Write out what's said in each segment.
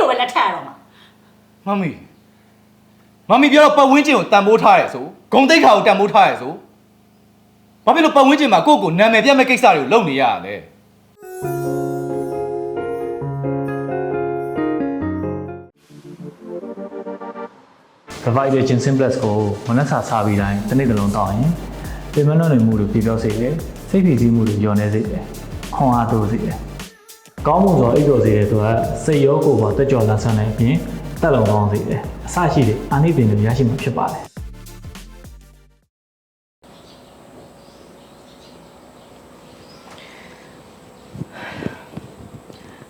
ကိုပဲလက်ထပ်ရတော့မှာမမီမမီပြောတော့ပတ်ဝန်းကျင်ကိုတန်ဖိုးထားရဲဆိုဂုံတိတ်ခါကိုတန်ဖိုးထားရဲဆိုဘာဖြစ်လို့ပတ်ဝန်းကျင်မှာကိုယ့်ကိုနာမည်ပြတ်မဲ့ကိစ္စတွေကိုလုပ်နေရတာလဲ provider chin simplex ကိုမနက်စာစားပြီးတိုင်းတစ်နေ့တစ်လုံးတောင်းရင်ပြင်မလွန်နေမှုတွေပြပြောစေတယ်စိတ်ဖိစီးမှုတွေညော်နေစေတယ်ခွန်အားတိုးစေတယ် ကောင်းမှုဆိုအိတ်တော်စေတယ်ဆိုတာစိတ်ရောကိုယ်ပါတက်ကြော်လာဆန်းတဲ့အပြင်တက်လုံကောင်းစေတယ်အစရှိတဲ့အာနိသင်တွေရရှိမှာဖြစ်ပါတယ်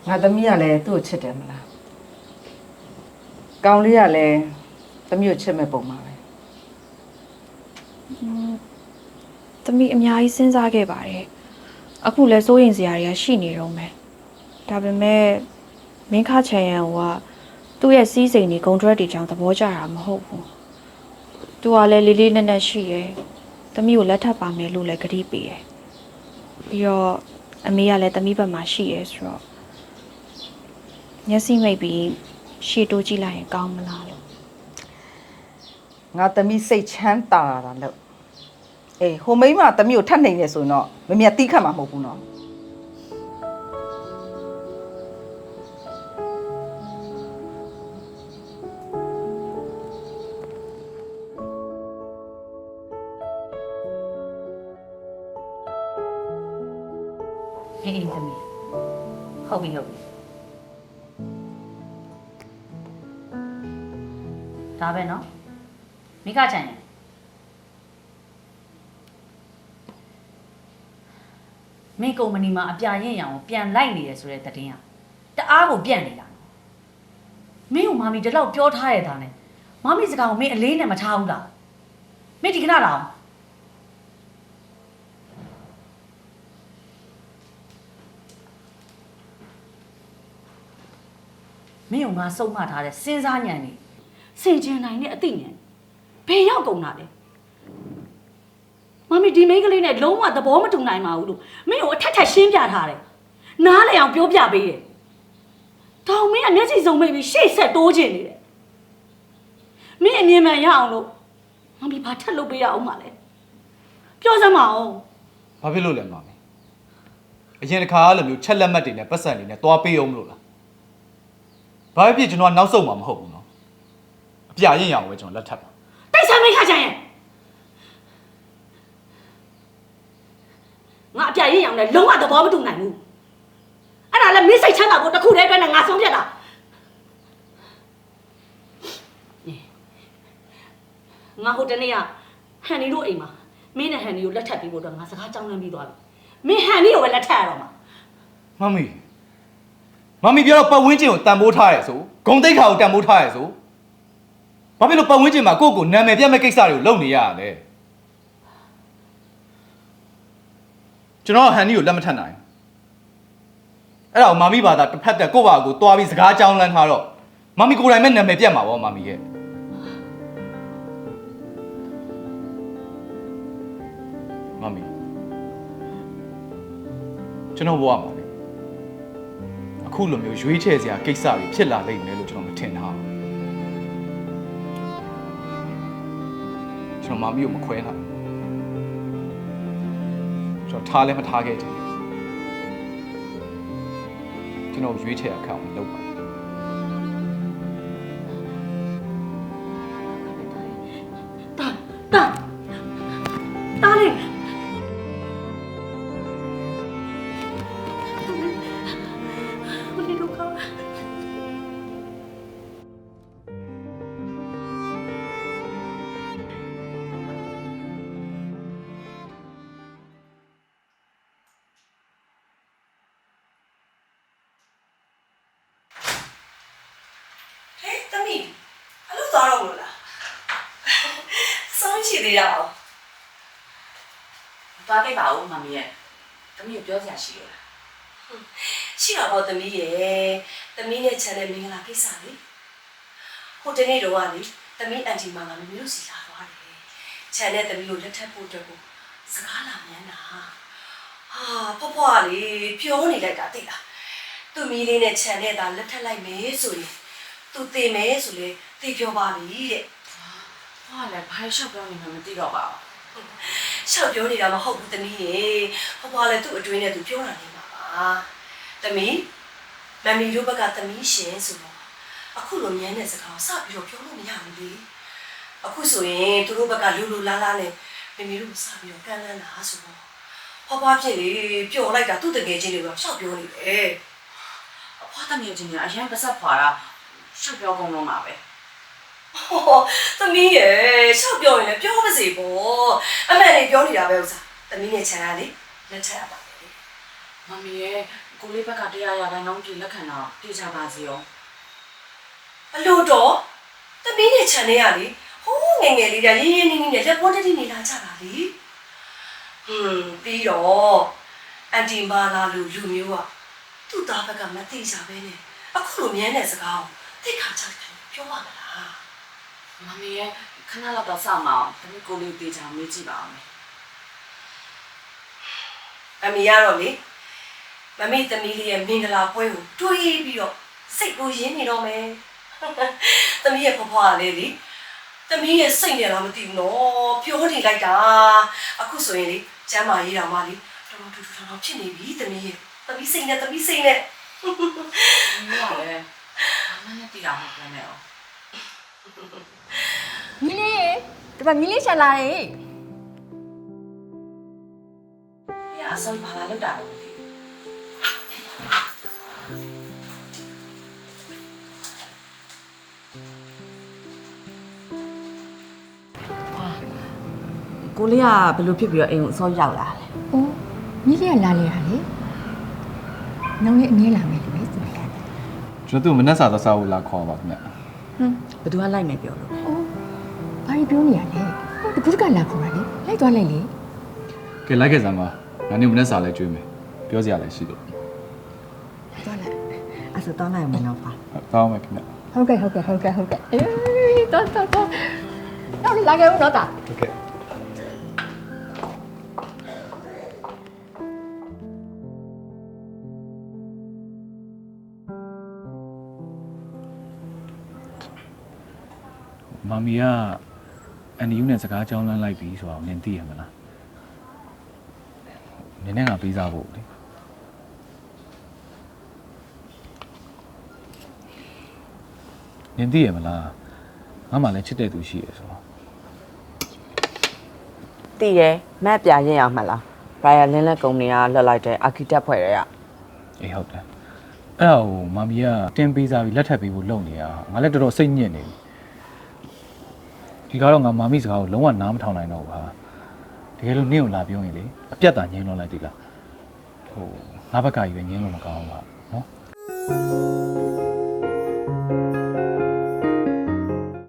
ငါသမီးကလည်းသူ့ကိုချစ်တယ်မလားကောင်လေးကလည်းသမီးကိုချစ်မဲ့ပုံပါပဲ။သမီးအများကြီးစဉ်းစားခဲ့ပါတယ်။အခုလဲစိုးရင်စရာတွေကရှိနေတော့မယ်။ ဒါပေမဲ့မင်းခချန်ရန်ကသူ့ရဲ့စီးစိမ်တွေ contract တွေကြောင့်သဘောကျတာမဟုတ်ဘူး။သူကလည်းလေးလေးနက်နက်ရှိရယ်။သမီးကိုလက်ထပ်ပါမယ်လို့လည်းကတိပေးတယ်။ပြီးတော့အမေကလည်းသမီးဘက်မှာရှိရယ်ဆိုတော့မျက်စိမိတ်ပြီးရှေ့တိုးကြည့်လိုက်ရင်ကောင်းမလားလို့ငါသမီးစိတ်ချမ်းသာတာလို့အေးဟိုမိန်းမသမီးကိုထပ်နိုင်နေဆိုရင်တော့မမြတ်တီးခတ်မှာမဟုတ်ဘူးနော် အေးအေးသမီးဟုတ်ပြီဟုတ်ပြီဒါပဲနော်မိကချန်ရယ်မင်းကုမ္ပဏီမှာအပြာရင်ရအောင်ပြန်လိုက်နေတယ်ဆိုတဲ့သတင်းကတအားကိုပြန့်နေတာနော်မင်းကမာမီဒီလောက်ပြောထားရတာနဲ့မာမီစကားကိုမင်းအလေးနဲ့မထားဘူးလားမင်းဒီခဏတော့ မင်းကငါစုံမထားတဲ့စဉ်းစားညံနေစင်ကျင်နိုင်တဲ့အသိဉာဏ်ဘယ်ရောက်ကုန်တာလဲမမီဒီမိန်းကလေးနဲ့လုံးဝသဘောမတူနိုင်ပါဘူးလို့မင်းကိုအထက်ထက်ရှင်းပြထားတယ်နားလည်အောင်ပြောပြပေးတယ်တောင်မင်းကမျက်စိစုံမိတ်ပြီးရှေ့ဆက်တိုးချင်နေတယ်မင်းအမြင်မှန်ရအောင်လို့မမီဘာထက်လုပ်ပေးရအောင်မလဲပြောစမ်းမအောင်ဘာဖြစ်လို့လဲမမီအရင်တစ်ခါအဲ့လိုမျိုးချက်လက်မှတ်တွေနဲ့ပတ်စံတွေနဲ့တွားပေးအောင်မလို့လား ဘာဖြစ်ဖြစ်ကျွန်တော်ကနောက်ဆုတ်မှာမဟုတ်ဘူးနော်အပြရင်ရအောင်ပဲကျွန်တော်လက်ထပ်ပါတိုက်ဆိုင်မိတ်ခါကြရင်ငါအပြည့်ရအောင်လဲလုံးဝသဘောမတူနိုင်ဘူးအဲ့ဒါလည်းမင်းစိတ်ချမ်းသာဖို့တစ်ခုတည်းအတွက်နဲ့ငါဆုံးဖြတ်တာငါဟိုတနေ့ကဟန်နီတို့အိမ်မှာမင်းနဲ့ဟန်နီကိုလက်ထပ်ပြီးဖို့တော့ငါစကားကြောင်းလန့်ပြီးသွားပြီမင်းဟန်နီကိုပဲလက်ထပ်ရတော့မှာမမီ မမီပြောတော့ပတ်ဝန်းကျင်ကိုတန်ဖိုးထားရဲဆိုဂုံတိတ်ခါကိုတန်ဖိုးထားရဲဆိုဘာဖြစ်လို့ပတ်ဝန်းကျင်မှာကိုယ့်ကိုနာမည်ပြတ်မဲ့ကိစ္စတွေကိုလုပ်နေရတာလဲကျွန်တော်ကဟန်နီကိုလက်မထပ်နိုင်ဘူးအဲ့ဒါကိုမမီဘာသာတစ်ဖက်တက်ကိုယ့်ဘာကိုတွားပြီးစကားကြောင်းလန်းထားတော့မမီကိုယ်တိုင်မဲ့နာမည်ပြတ်မှာပေါ့မမီရဲ့မမီကျွန်တော်ဘဝမှာလေ အခုလိုမျိုးရွေးချယ်စရာကိစ္စတွေဖြစ်လာလိမ့်မယ်လို့ကျွန်တော်မထင်တာဘူးကျွန်တော်မမီကိုမခွဲနိုင်ဘူးကျွန်တော်ထားလည်းမထားခဲ့ချင်ဘူးကျွန်တော်ရွေးချယ်အခါကိုလုပ်ပါ သေးရအောင်သွားခဲ့ပါဦးမမီရဲ့တမီးကိုပြောစရာရှိရလားရှိတော့ဗောတမီးရဲ့တမီးနဲ့ချန်တဲ့မင်္ဂလာကိစ္စလေဟိုတနေ့တော့ကလေတမီးအန်တီမာကမမီတို့စီလာသွားတယ်ချန်တဲ့တမီးကိုလက်ထပ်ဖို့အတွက်ကိုစကားလာမြန်တာဟာဖွားဖွားလေပြောနေလိုက်တာသိလားသူမီးလေးနဲ့ချန်တဲ့တာလက်ထပ်လိုက်မယ်ဆိုရင်သူတည်မယ်ဆိုလေတည်ပြောပါပြီတဲ့ ဟာလည်းဘာရှောက်ပြောနေမှမသိတော့ပါဘူးရှောက်ပြောနေတာမဟုတ်ဘူးသမီးရေဘဘလည်းသူ့အတွင်းနဲ့သူပြောတာနေမှာပါသမီးမမီတို့ဘက်ကသမီးရှင်ဆိုတော့အခုလိုမြန်းတဲ့စကားကိုစပြီးတော့ပြောလို့မရဘူးလေအခုဆိုရင်သူတို့ဘက်ကလူလူလားလားနဲ့မမီတို့စပြီးတော့ကန့်လန့်လာဆိုတော့ဘဘဖြစ်လေပျော်လိုက်တာသူ့တကယ်ချင်းတွေကရှောက်ပြောနေတယ်အဖွားတမီးချင်းကြီးအရင်ပါဆက်ဖွာတာရှောက်ပြောကုန်လုံးပါပဲ ဟောသမီးရေရှောက်ပြောရင်လည်းပြောပါစေပေါ့အမှန်လေးပြောနေတာပဲဥစားသမီးနဲ့ချန်ရလေလက်ထပ်ရပါမယ်မမီရဲ့ကိုလေးဘက်ကတရားရတိုင်းလုံးကြည့်လက်ခံတော့ပြေချပါစီရောအလို့တော့သမီးနဲ့ချန်နေရလေဟိုးငယ်ငယ်လေးကရင်းရင်းနှီးနှီးနဲ့လက်ပေါ်တက်တက်နေလာကြတာလေဟွန်းပြီးတော့အန်တီမာလာလူလူမျိုးကသူ့သားဘက်ကမသိကြပဲနဲ့အခုလိုမြန်းတဲ့စကားကိုသိခါချတယ်ပြောပါမလား မမီရဲ့ခဏလောက်တော့စောင့်မအောင်တမီးကိုလေးတေချာမေးကြည့်ပါအောင်မယ်အမေရတော့လေမမေသမီးလေးရဲ့မင်္ဂလာပွဲကိုတွေးပြီးတော့စိတ်ကိုရင်းနေတော့မယ်သမီးရဲ့ဖွားဖွားလေးလေသမီးရဲ့စိတ်နဲ့လားမသိဘူးနော်ပြောနေလိုက်တာအခုဆိုရင်လေကျမ်းမာရေးတော်မှလေတော်တော်ထူထူထောင်ထောင်ဖြစ်နေပြီသမီးရဲ့သမီးစိတ်နဲ့သမီးစိတ်နဲ့မင်းကလည်းဘာမှမသိတာမဟုတ်ဘူးနဲ့ရော မီလေးဒီမှာမီလေးချက်လာရေးပြအဆုံးဘာလာလောက်တာလဲမသိဘူးကိုလေးကဘယ်လိုဖြစ်ပြီးတော့အိမ်ကိုအစောရောက်လာလဲ။အိုးမီလေးကလာလေရလေ။နောက်နေ့အမြဲလာမယ်လို့ပဲဆိုရတယ်ကျွန်တော်တို့မနှက်စာသစားဖို့လာခေါ်ပါခင်ဗျ ဟမ်ဘယ်သူကလိုက်မယ်ပြောလို့။အိုးဘာကြီးပြောနေရလဲ။ဒီကုကလာခေါ်တာလေ။လိုက်သွားလိုက်လေကဲလိုက်ခဲ့စမ်းပါငါနေမနှက်စာလဲကျွေးမယ်ပြောစရာလည်းရှိလို့။သွားလိုက်အဲ့ဆိုတောင်းလိုက်အောင်မနော်ပါဟုတ်တောင်းမယ်ခင်ဗျ။ဟုတ်ကဲ့ဟုတ်ကဲ့ဟုတ်ကဲ့ဟုတ်ကဲ့။အေးတော့တော့တော့နောက်လာခဲ့ဦးတော့တာ ဟုတ်ကဲ့ မမီကအန်ဒီယူနဲ့စကားကြောင်းလန်းလိုက်ပြီဆိုတော့နင်သိရမလားနင်နဲ့ငါပေးစားဖို့လေနင်သိရမလားငါမှလည်းချစ်တဲ့သူရှိရဆိုတော့တည်တယ်မက်ပြရင်ရမှလားဘရိုင်ယာလင်းလက်ကုမ္ပဏီကလွှတ်လိုက်တဲ့အာကီတက်ဖွဲ့ရဲရအေးဟုတ်တယ်အဲ့ဒါကိုမမီကတင်းပေးစားပြီးလက်ထပ်ပေးဖို့လုပ်နေရငါလည်းတော်တော်စိတ်ညစ်နေပြီ ဒီကတော့ငါမာမီစကားကိုလုံးဝနားမထောင်နိုင်တော့ဘူးဟာတကယ်လို့နင့်ကိုလာပြောရင်လေအပြတ်သားငင်းလွန်လိုက်သေးလားဟိုငါဘက်ကကြီးပဲငင်းလို့မကောင်းဘူးဟာနော်